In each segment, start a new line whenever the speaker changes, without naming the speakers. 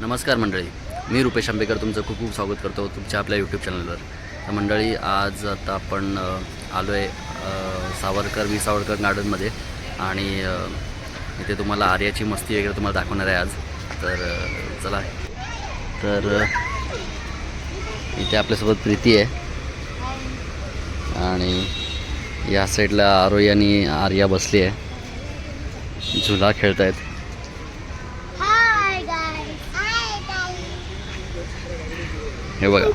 नमस्कार मंडळी मी रुपेश आंबेकर तुमचं खूप खूप स्वागत करतो तुमच्या आपल्या यूट्यूब चॅनलवर तर मंडळी आज आता आपण आलो आहे सावरकर वी सावरकर गार्डनमध्ये आणि इथे तुम्हाला आर्याची मस्ती वगैरे तुम्हाला दाखवणार आहे आज. तर चला. तर इथे आपल्यासोबत प्रीती आहे. आणि या साईडला आरोही आणि आर्या बसली आहे. झुला खेळत आहेत हे बघा.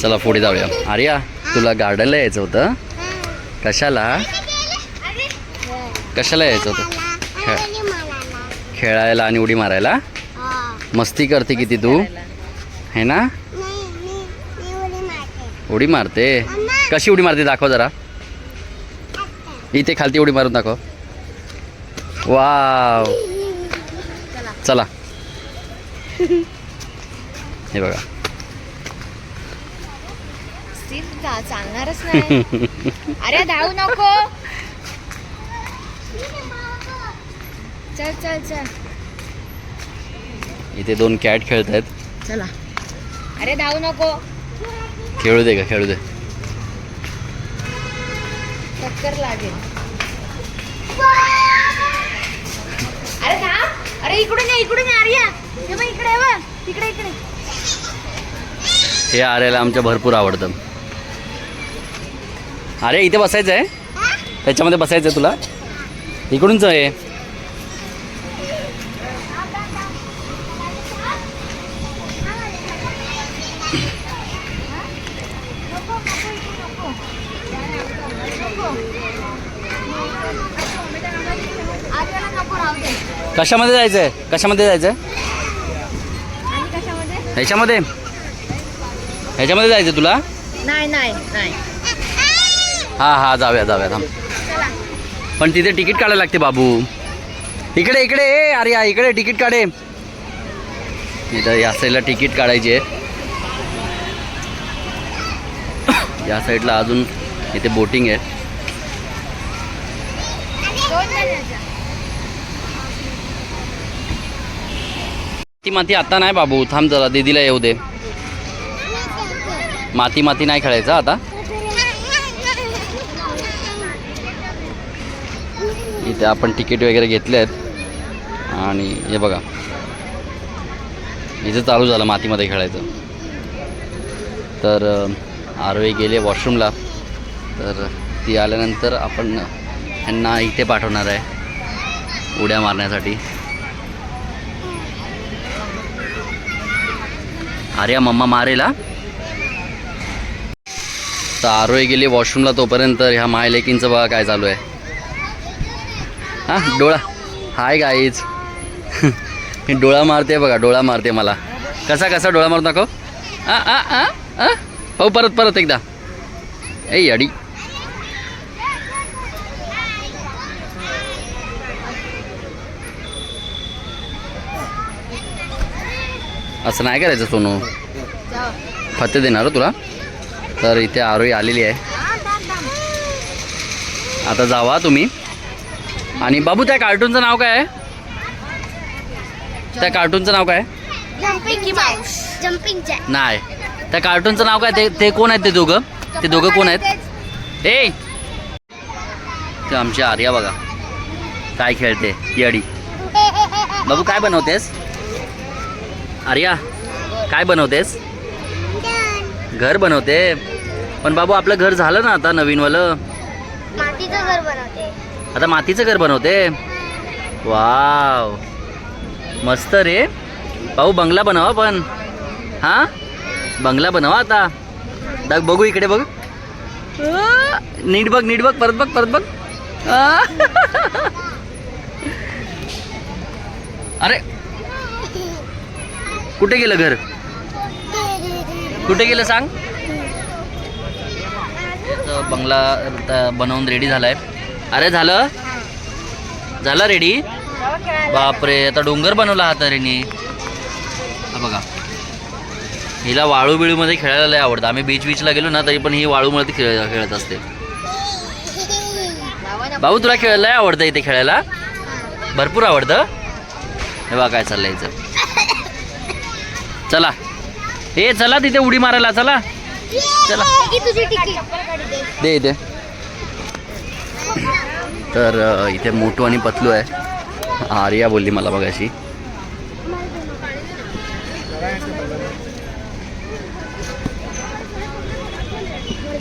चला पुढे जाऊया. आर्या तुला गार्डनला यायचं होतं. कशाला? कशाला यायचं होतं? खेळ खेळायला आणि उडी मारायला? मस्ती करते किती तू? है ना? उडी मारते. कशी उडी मारते दाखव जरा. इथे खालती उडी मारून दाखव. वाव. चला. हे बघा.
चालणारच नाही. अरे धावू नको. चल चल चल.
इथे दोन कॅट खेळत आहेत
चला. अरे धावू नको.
खेळू दे का खेळू दे.
टक्कर लागेल. अरे थांब. अरे इकडून ये इकडून ये आर्या. हे बघ इकडे बघ. तिकडे इकडे.
हे आर्याला आमच्या भरपूर आवडतं. अरे इथे बसायचं आहे त्याच्यामध्ये बसायचं आहे तुला? इकडूनच आहे कशामध्ये जायचं आहे कशामध्ये जायचं आहे ह्याच्यामध्ये? ह्याच्यामध्ये जायचं तुला?
नाही नाही
हां हां जाऊया जाऊया थांब. पण तिथे तिकीट काढायला लागते बाबू. इकडे इकडे ए अरे या इकडे तिकीट काढे. इथं या साईडला तिकीट काढायची आहे. या साईडला अजून इथे बोटिंग आहे
दोन महिन्याचा
ती माती आता नाही बाबू थांब जरा दीदीला येऊ दे. माती माती नाही खेळायचं आता. इथे आपण तिकीट वगैरे घेतले आहेत. आणि हे बघा. इथे चालू झालं मातीमध्ये खेळायचं. तर आरोही गेले वॉशरूमला. तर ती आल्यानंतर आपण यांना इथे पाठवणार आहे. उड्या मारण्यासाठी. अरे मम्मा मारेला. तर आरोही गेली वॉशरूमला तोपर्यंत. ह्या मायलेकींचं बघा काय चालू आहे. हां डोळा. हाय गाईज मी डोळा मारते बघा डोळा मारते मला. कसा कसा डोळा मारून दाखव. आ आ आ आ. हो परत परत एकदा. ए अडी. असं नाही करायचं सोनू. फते देणार हो तुला. तर इथे आरोही आलेली आहे. आता जावा तुम्ही. आणि बाबू त्या कार्टूनचं नाव काय आहे? त्या कार्टूनचं नाव काय नाही. त्या कार्टूनचं नाव काय? ते ते कोण आहेत ते दोघं? ते दोघं कोण आहेत? ए! ते आमची आर्या बघा. काय खेळते? येडी. बाबू काय बनवतेस? आर्या काय बनवतेस? घर बनवते. पण बाबू आपलं घर झालं ना आता नवीनवालं?
मातीचं घर बनवते.
आता मातीचं घर बनवते? वाव. मस्त रे. भाऊ बंगला बनवा पण. हा? बंगला बनवा आता. बघ बघू इकडे बघ. नीट बघ नीट बघ परत बघ परत बघ. अरे कुठे गेलं घर? कुठे गेलं सांग? बंगला बनवून रेडी झालाय. अरे झालं? झालं रेडी बापरे आता डोंगर बनवला हा तरीने बघा. हिला वाळू बिळूमध्ये खेळायला लय आवडतं. आम्ही बीच बीचला गेलो ना तरी पण ही वाळूमध्ये खेळ खेळत असते. भाऊ तुला खेळायला लय आवडतं इथे खेळायला? भरपूर आवडतं? हे बघा काय चाललंय इथं. चला. ए चला तिथे उडी मारायला चला. चला. दे इथे तर इथे मोटू आणि पतलू आहे. आर्या बोलली मला बघाशी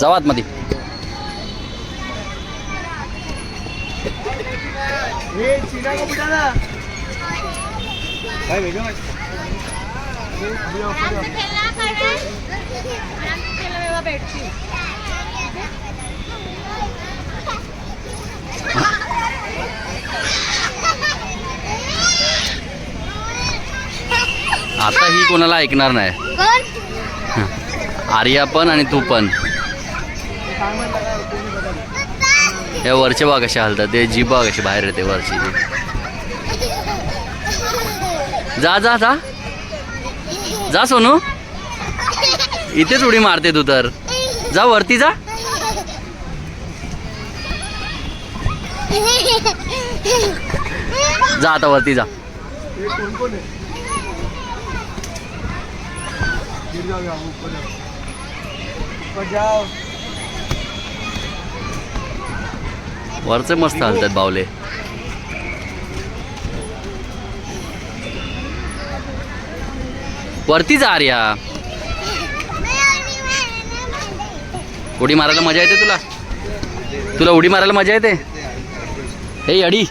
जाऊ आतमध्ये. आता ही कोणाला ऐकणार नाही. आर्या पण आणि तू पण. हे वरचे बघ असे हलतात ते जी बाग कशी बाहेर येते वरची. जा जा जा. जा सोनू. इथेच उडी मारते तू तर. जा वरती जा. जा आता वरती जा. वरचे मस्त हलतात बावले. वरती जा आर्या. उडी मारायला मजा येते तुला? तुला उडी मारायला मजा येते? हे अडी.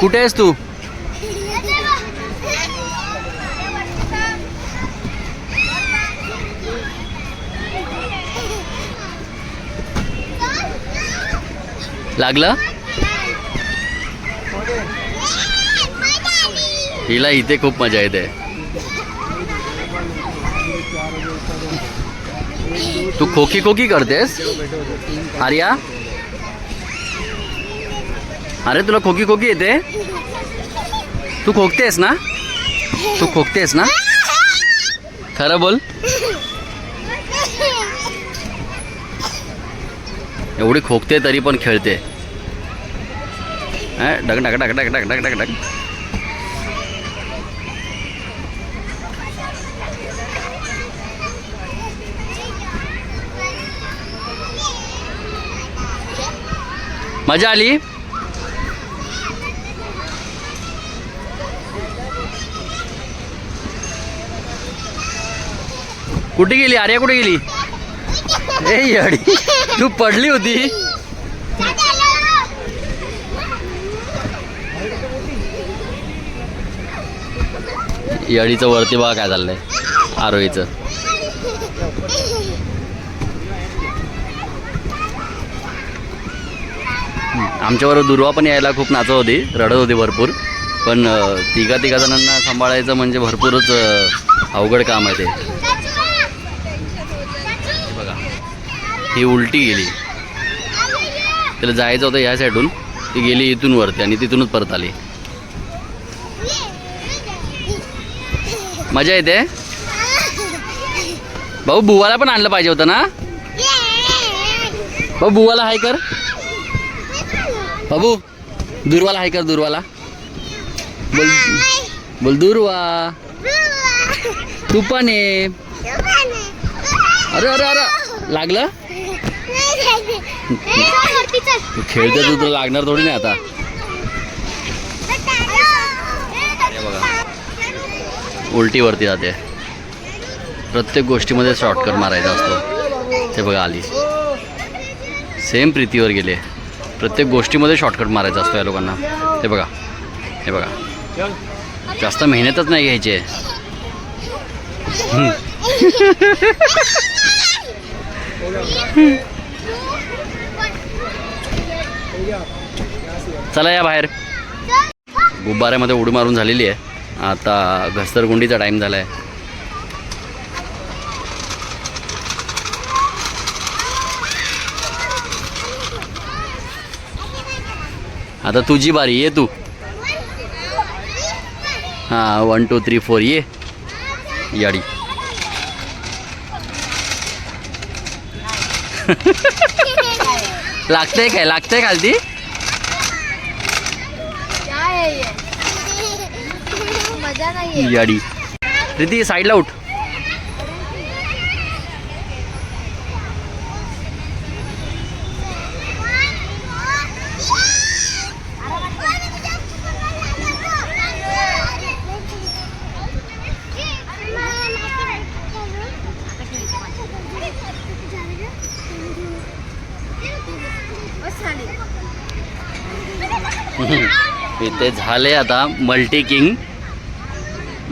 कुठे आहेस तू? लागलं? हिला इथे खूप मजा येते. तू खोकी खोकी करतेस? आर्या? अरे तुला खोकी खोकी येते? तू खोकतेस ना? तू खोकतेस ना? खरं बोल. एवढी खोकते तरी पण खेळते? डग डग डग डग डग डग डग डग मज़ा आली? कुठे गेली? आर्या कुठे गेली? ए, येडी. तू पडली होती. येडीचं वरती बघा काय चाललंय. आरोहीचं. आमच्याबरोबर दुर्वा पण यायला खूप नाचत होती रडत होती भरपूर. पण तिघा तिघा जणांना सांभाळायचं म्हणजे भरपूरच अवघड काम आहे ते बघा ही उलटी गेली. त्याला जायचं होतं ह्या साईडून ती गेली इथून वरती आणि तिथूनच परत आली. मजा येते? भाऊ बुवाला पण आणलं पाहिजे होतं ना? भाऊ बुवाला हाय कर. बाबू दुर्वाला हाय कर दुर्वाला. बोल बोल दुर्वा. तू पण ये. अरे अरे अरे. लागलं? खेळते तू तुला लागणार थोडी नाही आता. बघा. उलटीवरती जाते. प्रत्येक गोष्टीमध्ये शॉर्टकट मारायचा असतो. ते बघा आली. सेम प्रीतीवर गेले. प्रत्येक गोष्टीमध्ये शॉर्टकट मारायचा असतो या लोकांना. ते बघा. हे बघा. जास्त मेहनतच नाही घ्यायची. चला या बाहेर. गुब्बाऱ्यामध्ये उडी मारून झालेली आहे. आता घसरगुंडीचा टाईम झाला आहे आता तुझी बारी ये तू. हां वन टू थ्री फोर ये. याडी. लागतंय काय? लागतंय खालती?
काय आहे हे? मजा नाहीये
याडी प्रीती साईडला उठ. इथे झाले आता मल्टी किंग.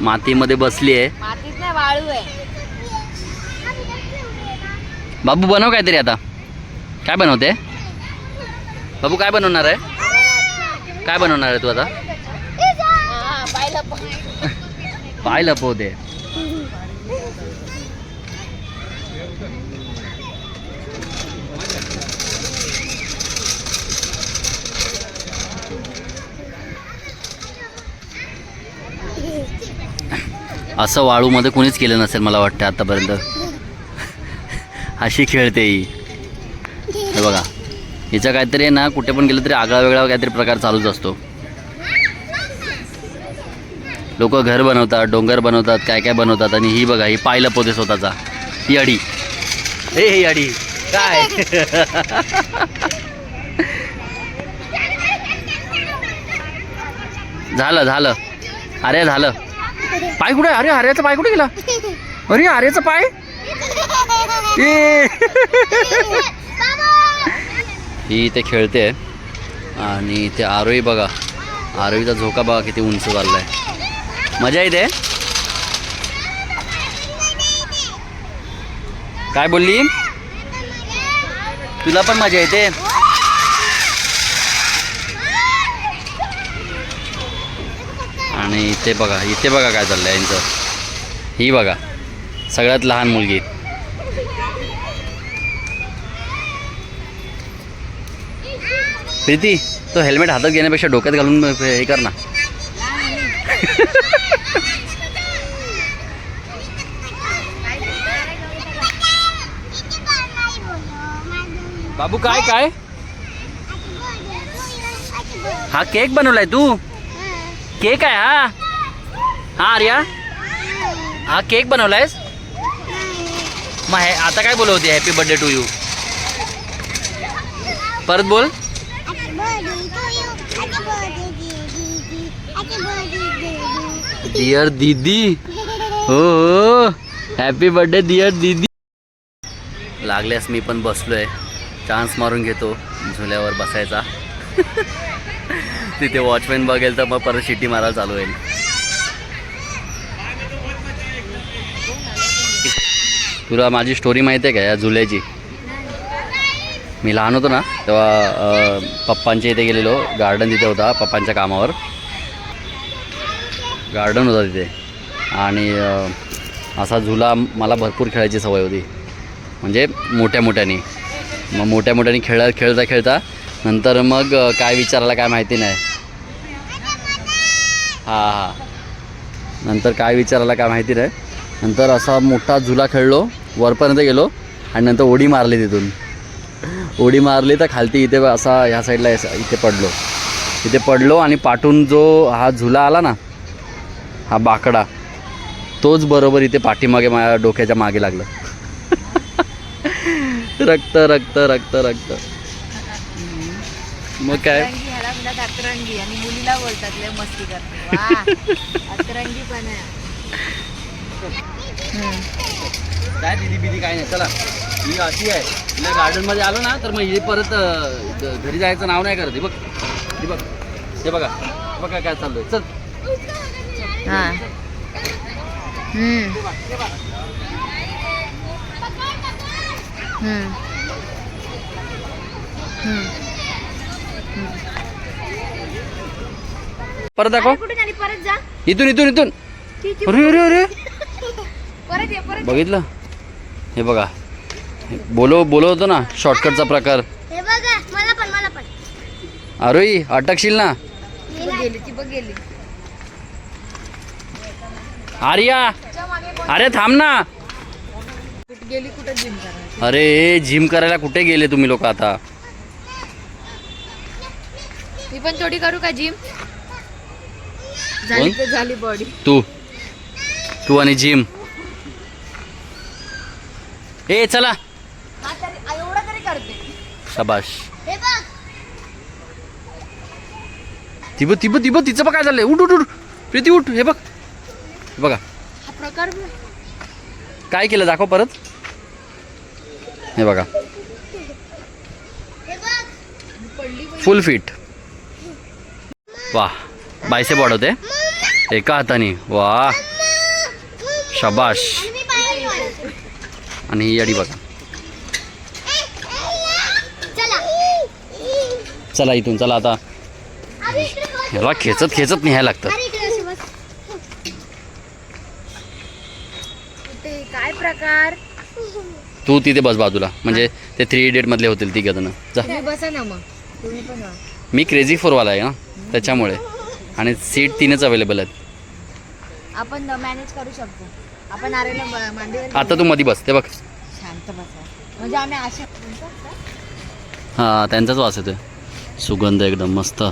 मातीमध्ये बसली आहे.
मातीत नाही वाळू आहे.
बाबू बनव काहीतरी आता. काय बनवते? बाबू काय बनवणार आहे? काय बनवणार आहे तू आता?
पाहिलं
पाय लपवते असं वाळूमध्ये कोणीच केलं नसेल मला वाटतं आतापर्यंत. अशी खेळते ही. हे बघा. हिचं काहीतरी आहे ना कुठे पण गेलं तरी आगळा वेगळा काहीतरी प्रकार चालूच असतो. लोक घर बनवतात डोंगर बनवतात काय काय बनवतात आणि ही बघा ही पाय लपवते स्वतःचा. ही अडी. हे ही अडी. काय? झालं झालं. अरे झालं. पाय कुठे? अरे अरेचा पाय कुठे गेला? अरे अरेचा पाय? ही इथे खेळते आणि ते आरोही बघा. आरोहीचा झोका बघा किती उंच चाललाय. मजा येते? काय बोलली? तुला पण मजा येते? आणि इथे बघा इथे बघा काय चाललंय यांचं. ही बघा सगळ्यात लहान मुलगी. प्रीती तो हेल्मेट हातात घेण्यापेक्षा डोक्यात घालून हे कर ना. बाबू काय काय? हा केक बनवलाय तू. केक आहे हा? हा आर्या? हा केक बनवलायस? मग हे आता काय बोलवते? हॅपी बर्थडे टू यू परत बोल. डिअर दीदी. हो हो. हॅपी बर्थडे डिअर दीदी. लागल्यास मी पण बसलोय. चान्स मारून घेतो. झुल्यावर बसायचा. तिथे वॉचमॅन बघेल तर मग परत शिटी मारायला चालू होईल. तुला माझी स्टोरी माहिती आहे का या झुल्याची मी लहान होतो ना तेव्हा पप्पांच्या इथे गेलेलो. गार्डन तिथे होता पप्पांच्या कामावर. गार्डन होता तिथे. आणि असा झुला मला भरपूर खेळायची सवय होती. म्हणजे मोठ्या मोठ्यानी मग मोठ्या मोठ्याने खेळ खेळता खेळता नंतर मग काय विचारायला काय माहिती नाही. हां हां. नंतर काय विचारायला काय माहिती नाही. नंतर असा मोठा झुला खेळलो वरपर्यंत गेलो आणि नंतर उडी मारली तिथून. उडी मारली तर खालती इथे असा ह्या साईडला इथे पडलो. इथे पडलो आणि पाठून जो हा झुला आला ना हा बाकडा तोच बरोबर इथे पाठीमागे माझ्या डोक्याच्या मागे लागलं. रक्त रक्त रक्त रक्त. मग काय?
ह्याला म्हणतात अतरंगी. आणि मुलीला बोलतात लय मस्ती करते. अतरंगी पण
काय दिदी बिदी काय नाही? चला. ही अशी आहे. तिला गार्डनमध्ये आलो ना तर मग हे परत अ, घरी जायचं नाव नाही करत. हे बघ. हे बघ. हे बघा. बघा काय चाललंय. चल.
हा. हम्म. हम्म. हम्म.
परत दाखव.
कुठे झाली परत जा.
इथून इथून इथून. अरे अरे अरे.
परत. ये परत
बघितलं? हे बघा. बोलो बोलवतो ना शॉर्टकटचा प्रकार.
हे बघा मला पण मला पण.
अरोही अटकशील ना?
ती बघ गेली ती बघ गेली.
आर्या! अरे थांब ना.
कुठं गेली कुठं जिम करायला?
अरे जिम करायला कुठे गेले तुम्ही लोक आता?
मी पण थोडी करू का जिम झाली
कोण?
तर झाली बॉडी
तू. तू आणि जिम. ए चला.
एवढा तरी करते.
शबाश
हे बघ.
ती बघ ती बघ ती बघ तिचं बघ काय झालंय. उठ उठ उठ. प्रीती उठ. हे बघ. बघा.
हा प्रकार.
काय केलं? दाखव परत. हे बघा.
हे.
फुल फिट वा बायसे वाढवते. एका हाताने. वा. शबाश. आणि ही याडी बघा.
चला.
चला इथून चला आता. ह्याला खेचत खेचत न्यायला लागतं.
काय प्रकार?
तू तिथे बस बाजूला. म्हणजे ते थ्री इडियट मधले होतील तिघ जण. जा. मी क्रेझी फोरवाला आहे ना त्याच्यामुळे. आणि सीट तीनच अवेलेबल आहेत.
आपण मॅनेज करू शकतो. आपण आरेला
आता तू मध्ये बस ते बघ.
शांत बसा. म्हणजे आम्ही
हां त्यांचाच वास येतोय. सुगंध एकदम मस्त.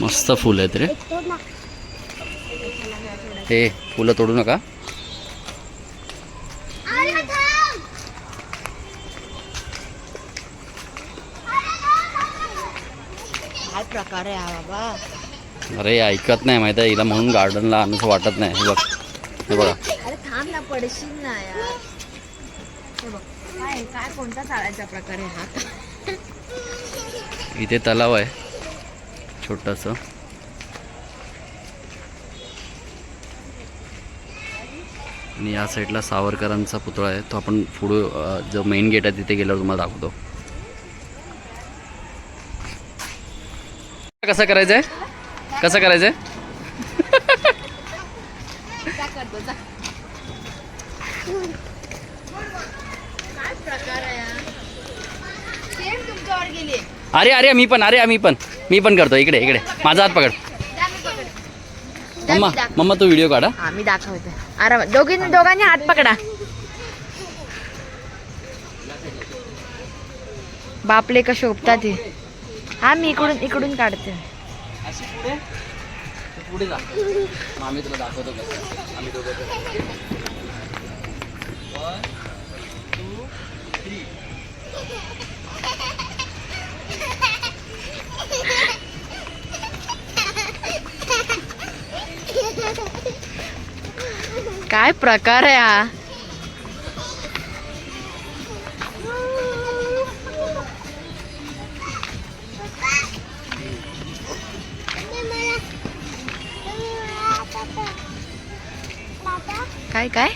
मस्त फुल आहेत रे. हे फुलं तोडू नका
अरे थांब
हा बाबा.
अरे ऐकत नाही माहिती आहे हिला म्हणून गार्डनला आणूच वाटत नाही. हे बघ हे बघा.
अरे थांब ना पडशील ना यार. हे बघ, काय काय कोणता चाळायचा प्रकार आहे हा?
इथे तलाव आहे छोटंसं. आणि या साईडला सावरकरांचा पुतळा आहे. तो आपण पुढे जो मेन गेट आहे तिथे गेल्यावर तुम्हाला दाखवतो. कसं करायचंय? कसं करायचंय? अरे अरे मी पण अरे मी पण. मी पण करतो. इकडे इकडे. माझा हात पकड. मम्मा मम्मा तू व्हिडिओ काढा
मी दाखवते. अरे दोघी दोघांनी हात पकडा. बापले का शोभतात हे मी इकडून इकडून काढते.
अशी पुढे? पुढे जा. आम्ही तुला दाखवतो कसं आम्ही दोघं
काय प्रकार आहे हा? काय काय?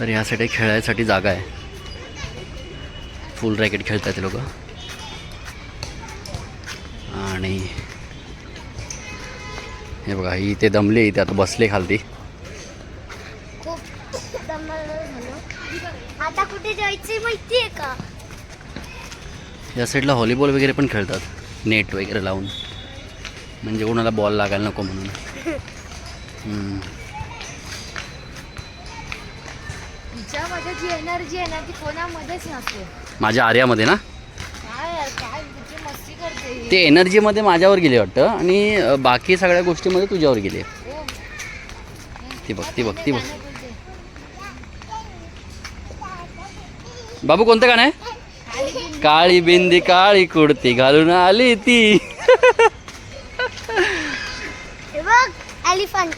तर ह्यासाठी खेळायसाठी जागा आहे. फुल रॅकेट खेळतात ते लोक. आणि हे बघा ही इथे दमले इथे आता बसले खालती.
खूप दमलं झालं. आता कुठे जायचंय माहितीये का?
या साईडला व्हॉलीबॉल वगैरे पण खेळतात. नेट वगैरे लावून. म्हणजे कोणाला बॉल लागायला नको म्हणून.
जी एनर्जी आहे ना ती कोणामध्येच नसते.
माझ्या आर्यामध्ये ना?
काय यार काय तिची मस्ती करते ही.
ते एनर्जीमध्ये माझ्यावर गेले वाटतं आणि अ, बाकी सगळ्या गोष्टीमध्ये तुझ्यावर गेले.
हो.
ती बघ ती बघ ती बघ. बाबू कोणतं गाणं आहे? काळी बिंदी काळी कुडती घालून आली ती.
हे बघ एलिफंट.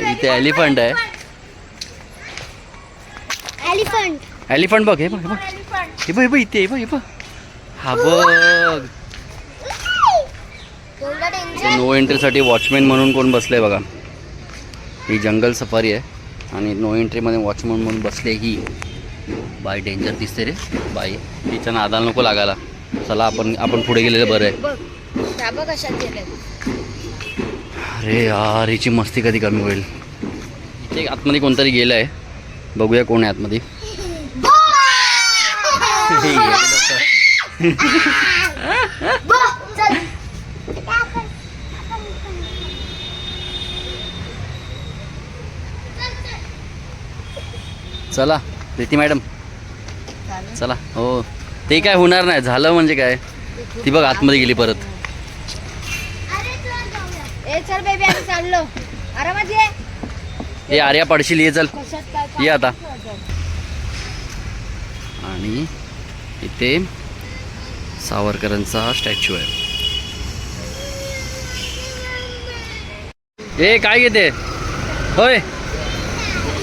इथे एलिफंट आहे.
एलिफंट
एलिफंट बघ हे बघ हे बघ. हे बघ हे बघ इथे हे बघ हे बघ. हा बघ. नो एंट्रीसाठी वॉचमॅन म्हणून कोण बसले बघा. ही जंगल सफारी आहे. आणि नो एंट्रीमध्ये वॉचमॅन म्हणून बसले ही. बाय डेंजर दिसते रे. बाई तिच्या नादाला नको लागायला. चला आपण आपण पुढे गेलेलं बरं आहे. अरे यार हिची मस्ती कधी कमी होईल? इथे आतमध्ये कोणतरी गेलं आहे बघूया कोण आहे आतमध्ये.
चला
प्रीती मॅडम. चला हो. ते काय होणार नाही झालं म्हणजे काय? ती बघ आतमध्ये गेली परत
ए चल बेबी आम्ही चाललो आरामात ये
ए आर्या पडशील ये चल. ये आता. आणि इथे सावरकरांचा हा स्टॅच्यू आहे. ए काय घेते? होय.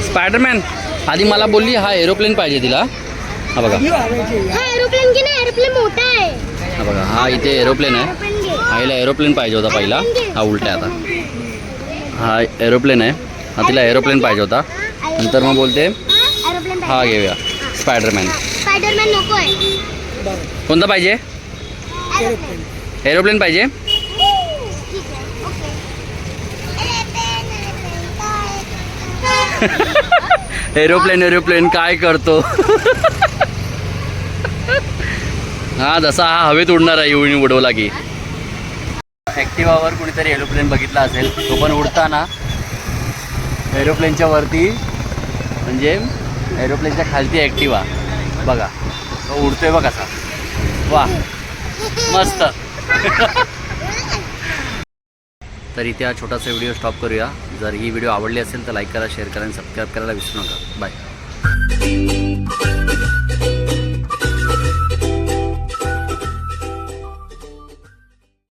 स्पायडरमॅन. आधी मला बोलली हा एरोप्लेन पाहिजे तिला. हा बघा.
हा एरोप्लेन घे ना एरोप्लेन मोठा आहे.
हा बघा हा इथे एरोप्लेन आहे. आईला एरोप्लेन पाहिजे होता पहिला. हा उलटा आता. हा एरोप्लेन आहे. हा तिला एरोप्लेन पाहिजे होता. नंतर मग बोलते हा घेऊया. स्पायडरमॅन
स्पायडरमॅन नको आहे
कोणता पाहिजे? एरोप्लेन पाहिजे. एरोप्लेन एरोप्लेन काय करतो? हा जसा हा हवेत उडणार आहे येऊन उडवला की. ॲक्टिवावर कुणीतरी एरोप्लेन बघितला असेल तो पण उडताना एरोप्लेनच्या वरती म्हणजे एरोप्लेनच्या खालती ॲक्टिवा. बघा. तो उडतोय बघा कसा वा. मस्त. तर इथे हा छोटासा व्हिडिओ स्टॉप करूया. जर ही व्हिडिओ आवडली असेल तर लाईक करा शेअर करा आणि सबस्क्राईब करायला विसरू नका. बाय.